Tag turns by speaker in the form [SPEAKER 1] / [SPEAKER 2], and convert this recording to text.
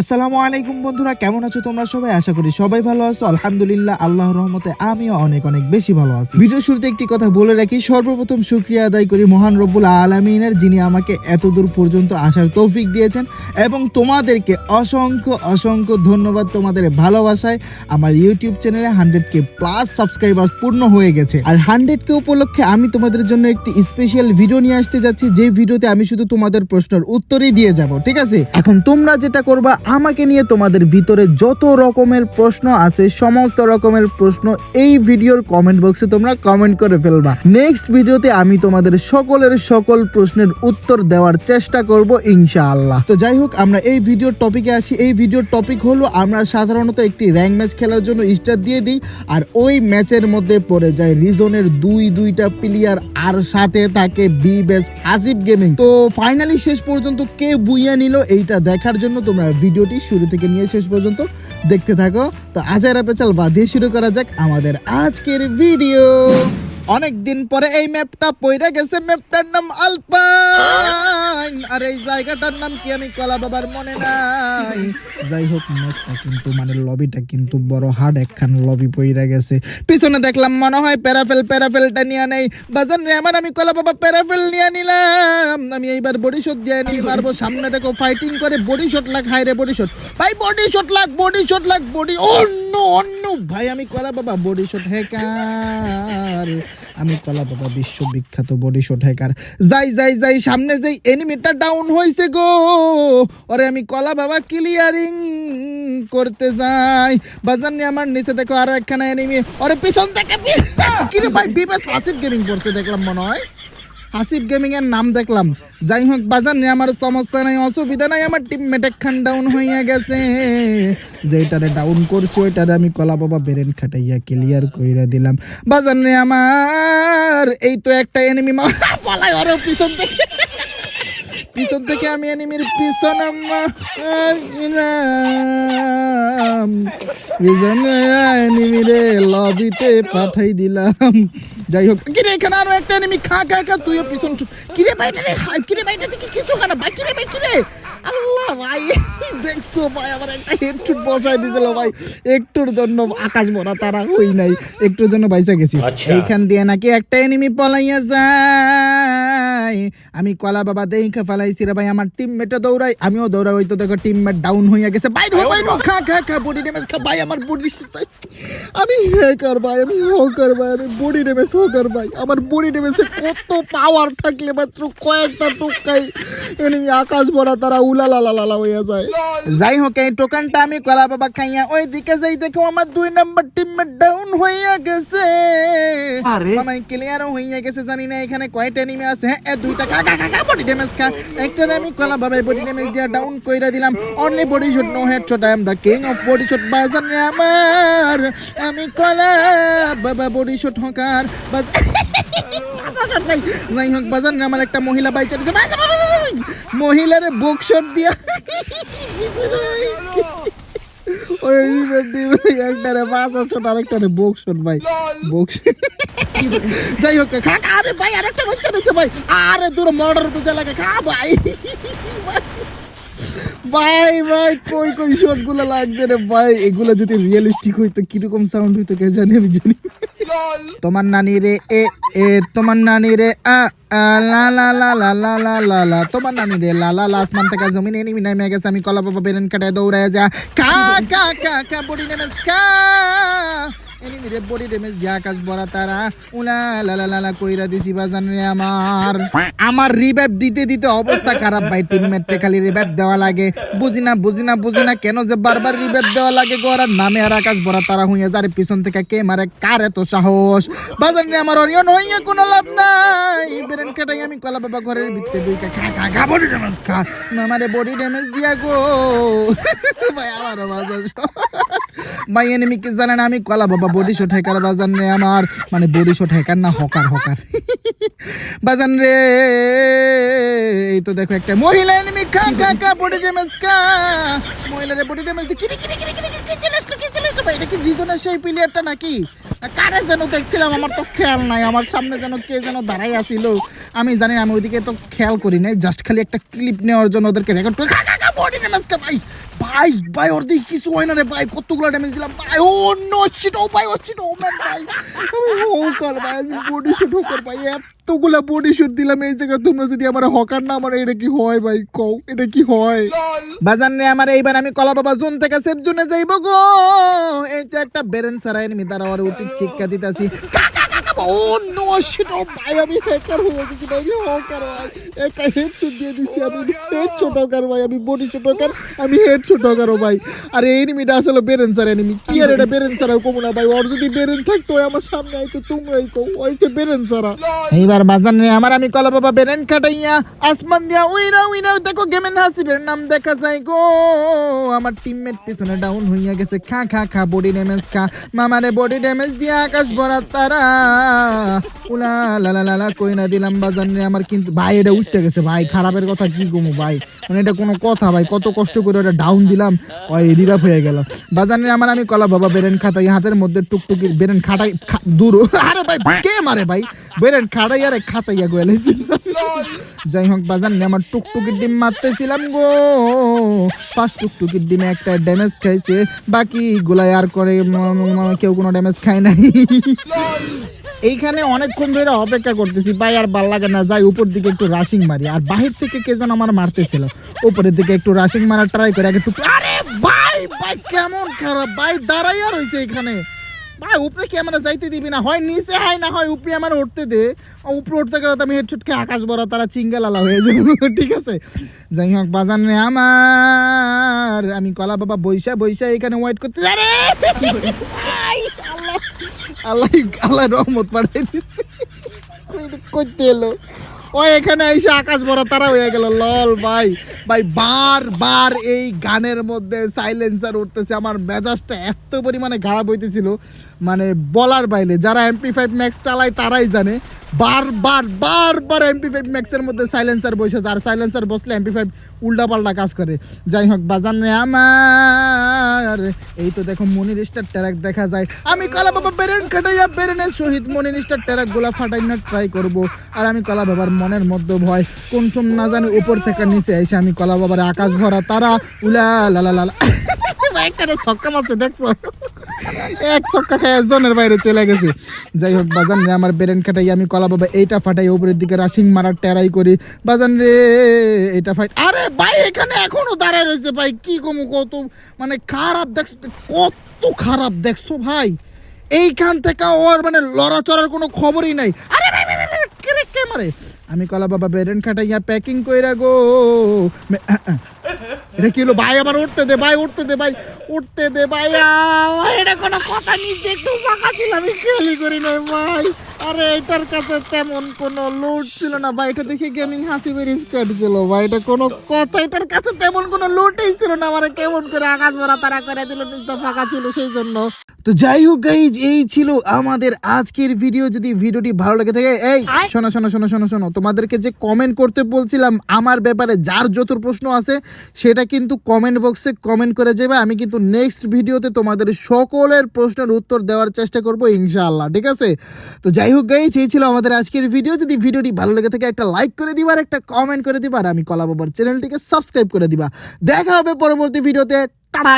[SPEAKER 1] আসসালামু আলাইকুম বন্ধুরা, কেমন আছো তোমরা সবাই? আশা করি সবাই ভালো আছো। আলহামদুলিল্লাহ, আল্লাহর রহমতে আমিও অনেক অনেক বেশি ভালো আছি। ভিডিও শুরুতে একটি কথা বলে রাখি, সর্বপ্রথম শুক্রিয়া আদায় করি মহান রব্বুল আলমিনের, যিনি আমাকে এতদূর পর্যন্ত আসার তৌফিক দিয়েছেন এবং তোমাদেরকে অসংখ্য অসংখ্য ধন্যবাদ তোমাদের ভালোবাসায়। আমার ইউটিউব চ্যানেলে হান্ড্রেড কে প্লাস সাবস্ক্রাইবার পূর্ণ হয়ে গেছে। আর হান্ড্রেড কে উপলক্ষে আমি তোমাদের জন্য একটি স্পেশাল ভিডিও নিয়ে আসতে যাচ্ছি। যে ভিডিওতে আমি শুধু তোমাদের প্রশ্নের উত্তরই দিয়ে যাব, ঠিক আছে? এখন তোমরা যেটা করবা আমাকে নিয়ে তোমাদের ভিতরে যত রকমের প্রশ্ন আছে, সমস্ত রকমের প্রশ্ন এই ভিডিওর কমেন্ট বক্সে তোমরা কমেন্ট করে ফেলবা। নেক্সট ভিডিওতে আমি তোমাদের সকলের সকল প্রশ্নের উত্তর দেওয়ার চেষ্টা করব ইনশাআল্লাহ। তো যাই হোক, আমরা এই ভিডিওর টপিকে আসি এই ভিডিওর টপিক হলো, আমরা সাধারণত একটি র্যাঙ্ক ম্যাচ খেলার জন্য স্টার দিয়ে দিই, আর ওই ম্যাচের মধ্যে পড়ে যায় রিজনের দুই দুইটা প্লেয়ার আর সাথে থাকে বি বেস আসিফ গেমিং তো ফাইনালি শেষ পর্যন্ত কে বুইয়া নিল, এইটা দেখার জন্য তোমরা ভিডিওটি শুরু থেকে নিয়ে শেষ পর্যন্ত দেখতে থাকো। তো আজ আর বাদ দিয়ে শুরু করা যাক আমাদের আজকের ভিডিও। অনেক দিন পরে এই ম্যাপটা পইরা গেছে। ম্যাপটার নাম আলপাইন। আর এই জায়গাটার নাম কি আমি কলা বাবার মনে নাই? যাই হোক ম্যাচটা কিন্তু মানে লবিটা কিন্তু বড় হার্ড একখান লবি পইরা গেছে। পিছনে দেখলাম মনে হয় প্যারাফেল, প্যারাফেলটা নিয়ে নেই। বাজান রে, আমার আমি কলা বাবা প্যারাফেল নিয়ে নিলাম। আমি এইবার বডি শট দিয়ে নিয়ে মারবো। সামনে দেখো ফাইটিং করে বডি শট লাগ হাই রে বডি শট ভাই বডি শট লাগ বডি শট লাগ বডি অন্য অন্য ভাই, আমি কলা বাবা, বডি শট হ্যাকার আমি কলা বাবা বিশ্ববিখ্যাত বডি শট হ্যাকার যাই যাই যাই, সামনে যেই এনিমিটা ডাউন হয়েছে গো। ওরে, আমি কলা বাবা ক্লিয়ারিং করতে যাই। বাজার নিয়ে আমার নিচে দেখো আরও একখানা এনিমি ওরে, পিছন থেকে পি- কিরে ভাই, বিবেস হাসিব গেমিং করতে দেখলাম মনে হয়। হাসিব গেমিং এর নাম দেখলাম। যাই হোক বাজার নিয়ে আমার সমস্যা নাই, অসুবিধা নাই, আমার টিম টিমমেট একখান ডাউন হইয়া গেছে। যেটারে ডাউন করছি, ওইটারে আমি কলা বাবা বেরেন খাটাইয়া ক্লিয়ার কইরা দিলাম। বাজার নিয়ে আমার, এই তো একটা এনিমি মা পালাই ওরে পিছন থেকে। পিছন থেকে আমি এনিমির পিছনে পিছনে এনিমিরে লবিতে পাঠাই দিলাম। যাই হোক কিরে এখানে আরও একটা এনিমি খা খা খা তুইও পিছন কিরে বাইটা রে কিরে বাইটা দেখি কিছু খানা ভাই কিরে ভাই কিরে? আল্লাহ ভাই দেখছ ভাই আমার একটা হেডশুট বসাই দিয়েছিল ভাই। একটুর জন্য আকাশ ভরা তারা হই নাই একটুর জন্য বাইসা গেছি। এখান দিয়ে নাকি একটা এনিমি পলাইয়া যায়। আমি কলা বাবা দেখা ফেলাইছি রে ভাই আমার টিমমেটে দৌড়াই আমিও দৌড়াই হয়তো দেখো টিমমেট ডাউন হইয়া গেছে। বাইর হো বাইর হো, খা খা খা বডি ড্যামেজ খা ভাই আমার বডি ভাই। আমি হ্যাকার ভাই আমি হকার ভাই আমি বডি ড্যামেজ হকার ভাই। আমার বডি ড্যামেজে কত পাওয়ার থাকলে মাত্র কয়েকটা টোকাই এনিমি আকাশ ভরা তারা উলালা লা লা হইয়া যায়। যাই হোক এই টোকানটা আমি কলা বাবা খাইয়া ওই দিকে যাই দেখো আমার দুই নাম্বার টিমমেট ডাউন হইয়া গেছে। মামাই ক্লিয়ার হইয়া গেছে জানি না এখানে কয়টা এনিমি আছে। হ্যাঁ এ দুইটা খা খা খা খা বডি ড্যামেজ খা একটা আমি কলা বাবা বডি ড্যামেজ দিয়া ডাউন কইরা দিলাম। Only body shot no head shot I am the king of body shot বাজার রে আমার। আমি কলা বাবা বডি শট হকার। বাজ- যাই হোক বাজার রে আমার একটা মহিলা বাইচার আছে বাই, বাই, বাই, বাই, বাই। মহিলারে বুক শট দিয়া। ওরে রিবেট দিবে। একটারে পাঁচ শট আরেকটারে বুক শট ভাই। বুক যাই হোক খা খা, আরে ভাই, আরেকটা বাচ্চা আছে ভাই। আরে দূর মর্ডার বুঝা লাগে, খা, ভাই। ভাই ভাই, কই কই শটগুলো লাগছে রে ভাই। এগুলো যদি রিয়েলিস্টিক হইতো, কীরকম সাউন্ড হইতো, কে জানি, আমি জানি তোমার নানি রে, এ এ, তোমার নানি রে, আ লা লা লা লা লা লা লা লা তোমার নানি রে, লা লা লা, আসমান থেকে জমিন এনিমি নেমে গেছে, আমি কলা বাবা বেরেন কাটায় দৌড়ায় যা। কা কা কা কা বডি ড্যামেজ কা এনিমি রে বডি ড্যামেজ যা বড়া তারা। উলা লা লা লা লা কইরা দিছি বাজান রে আমার। আমার রিভাইভ দিতে দিতে অবস্থা খারাপ ভাই টিমমেটে খালি রিভাইভ দেওয়া লাগে। বুঝি না বুঝি না বুঝি না কেন যে বারবার রিভাইভ দেওয়া লাগে গোরার নামে আর আকাশ ভরা তারা হইয়া যারে পিছন থেকে কে মারে, কার এত সাহস? বাজার নিয়ে আমার অরিয়ন, হইয়া কোনো লাভ নাই। বেরেন কাটাই আমি কলা বাবা ঘরের ভিতরে দুই খা খা খা বডি ড্যামেজ খা। আমারে বডি ড্যামেজ দিয়া গো। ভাই আমারও বাজার ভাই এনিমি কি জানেন আমি কলা বাবা বডি শট হ্যাকার বাজান রে আমার। মানে বডি শট হ্যাকার না হকার হকার। বাজান রে, এই তো দেখো একটা মহিলা এনিমি খা খা খা বডি ড্যামেজ খা। মহিলারে বডি ড্যামেজ কি রে কি রে কি রে রে চলে আসলো কি চলে আসলো এটা কি জিজনের সেই প্লেয়ারটা নাকি? কারে যেন দেখছিলাম, আমার তো খেয়াল নাই, আমার সামনে যেন কে যেন দাঁড়াই আছিল। আমি জানি আমি ওইদিকে তো খেয়াল করি নাই জাস্ট খালি একটা ক্লিপ নেওয়ার জন্য ওদেরকে রেকর্ড করে খা বডি ড্যামেজ খা ভাই? ভাই ভাই, ওর দিকে কিছু হয় না রে ভাই, কতগুলো ড্যামেজ দিলাম। ভাই, ও নো শিট ও ভাই, ও শিট ও ম্যান ভাই। আমি হকার, ভাই, আমি বডি শুট হকার, ভাই, এতগুলা বডি শুট দিলাম এই জায়গায়, তোমরা যদি আমার হকার না আমার এটা কি হয় ভাই? কও, এটা কি হয়? বাজান রে, আমার এইবার আমি কলা বাবা জোন থেকে সেফ জোনে যাইব গো। এটা একটা বেরেন সারা এনিমি তারা আমার উচিত শিক্ষা দিতাছি। ও নো শিট ও ভাই আমি হ্যাকার হয়ে গেছি ভাই আমি হকার ভাই? একটা হেডশট দিয়ে দিছি আমি হেডশট হকার ভাই আমি বডি শট হকার আমি হেডশট হকার ও ভাই। আর এই এনিমিটা আসলে বেরেন সারা এনিমি কি আর এটা বেরেন সারা কমু না ভাই ওর যদি বেরেন থাকতো আমার সামনে আইতো তোমরাই কও ওইসে বেরেন সারা এইবার বাজান রে আমার আমি কলা বাবা বেরেন খাটাইয়া আসমান দিয়া উইরা উইরা দেখো গেমেন হাসিবের নাম দেখা যায় গো। আমার টিমমেট পিছনে ডাউন হইয়া গেছে খা খা খা বডি ড্যামেজ খা। মামারে বডি ড্যামেজ দিয়া আকাশ ভরা তারা। উলা, লা লা লা কই না দিলাম বাজান রে আমার কিন্তু ভাই, এটা উঠতে গেছে, ভাই, খারাপের কথা কি কমু, ভাই? মানে এটা কোনো কথা, ভাই, কত কষ্ট করে ওটা ডাউন দিলাম ওই রিভাব হয়ে গেল। বাজান রে আমার আমি কলা বাবা বেরেন খাতাই, হাতের মধ্যে টুকটুকি বেরেন খাটাই দূর, আরে ভাই, কে মারে ভাই? বেরেন খাটাই, আরে খাতাইয়া গোয়ালাইছি যাই হোক বাজান রে আমার টুকটুকির ডিম মারতেছিলাম গো। ফার্স্ট টুকটুকির ডিমে একটা ড্যামেজ খাইছে, বাকি গুলাই আর করে কেউ কোনো ড্যামেজ খায় নাই। এইখানে অনেকক্ষণ ধরে অপেক্ষা করতেছি, ভাই আর ভালো লাগে না, যাই উপর দিকে একটু রাশিং মারি। আর বাহির থেকে কে যেন আমার মারতেছিল। উপরের দিকে একটু রাশিং মারার ট্রাই করে একটু আরে ভাই ভাই কেমন খারাপ, ভাই দাঁড়াইয়া রয়েছে এখানে। ভাই, উপরে কি আমরা যাইতে দিবি না? হয় নিচে হয় না হয় উপরে আমার উঠতে দে। আর উপরে উঠতে গেলে তো আমি হেডশটকে আকাশ বড় তারা চিঙ্গালালা হয়ে যাব। ঠিক আছে? যাই হোক, বাজান আমার। আমি কলা বাবা বৈশা বৈশা এখানে ওয়েট করতে আরে! আল্লাহ আল্লাহ রহমত পাঠিয়ে দিচ্ছে করতে এলো। ও, এখানে এসে আকাশ ভরা তারা হয়ে গেল। লল ভাই ভাই, বার বার এই গানের মধ্যে সাইলেন্সার উঠতেছে। আমার মেজাজটা এত পরিমাণে খারাপ হইতেছিল। মানে বলার বাইরে, যারা এমপি ফাইভ ম্যাক্স চালায় তারাই জানে। বারবার বারবার এমপি ফাইভ ম্যাক্সের মধ্যে সাইলেন্সার বসেছে আর সাইলেন্সার বসলে এমপি ফাইভ উল্টাপাল্টা কাজ করে। যাই হোক, বাজান আমার, এই তো দেখো মনির স্টার ট্যারাক দেখা যায়। আমি কলা বাবা বেরেন কাটাইয়া বেরেনের সহিত মনির স্টার ট্যারাকগুলা ফাটাই না ট্রাই করব। আর আমি কলা বাবার মনের মধ্যে ভয়, কোন টুম না জানি উপর থেকে নিচে এসে আমি কলা বাবার আকাশ ভরা তারা, উলা লালা লালা একটা ছক্কা মারছে, দেখছ? এক ছক্কা খায় জনের বাইরে চলে গেছে। যাই হোক বাজান রে আমার বেরেন কাটাই আমি কলা বাবা এইটা ফাটাই উপরের দিকে রাশিং মারার টেরাই করি। বাজান রে এটা ফাইট আরে ভাই এখানে এখনও দাঁড়ায় রয়েছে ভাই কি কমু কত মানে খারাপ দেখছ কত খারাপ দেখছ ভাই। এইখান থেকে ওর মানে লড়াচড়ার কোনো খবরই নাই। আরে ভাই, কে মারে? আমি কলা বাবা বেরেন খাটাইয়া প্যাকিং কইরা গো। এটা কি হলো? ভাই আবার উঠতে দে ভাই উঠতে দে ভাই। উঠতে দে ভাই। এটা কোনো কথা নিচে একটু ফাঁকা ছিল আমি খেয়ালি করি না ভাই। আরে এটার কাছে তেমন কোনো লুট ছিল না ভাই। এটা দেখে গেমিং হাসি বেরি স্কোয়াড ছিল ভাই। এটা কোনো কথা এটার কাছে তেমন কোনো লুটই ছিল না মানে কেমন করে আকাশ ভরা তারা করে দিল নিচটা ফাঁকা ছিল সেই জন্য। তো যাই হোক গাইজ এই ছিল আমাদের আজকের ভিডিও যদি ভিডিওটি ভালো লেগে থাকে এই শোনো শোনো শোনো শোনো শোনো। তোমাদেরকে যে কমেন্ট করতে বলছিলাম আমার ব্যাপারে যার যত প্রশ্ন আছে সেটা কিন্তু কমেন্ট বক্সে কমেন্ট করে যাবে। আমি কিন্তু নেক্সট ভিডিওতে তোমাদের সকলের প্রশ্নের উত্তর দেওয়ার চেষ্টা করব ইনশাআল্লাহ, ঠিক আছে? তো যাই হোক গাইজ এই ছিল আমাদের আজকের ভিডিও যদি ভিডিওটি ভালো লেগে থাকে, একটা লাইক করে দিবা আর একটা কমেন্ট করে দিবা। আর আমি কলা বাবার চ্যানেলটিকে সাবস্ক্রাইব করে দিবা। দেখা হবে পরবর্তী ভিডিওতে টাটা!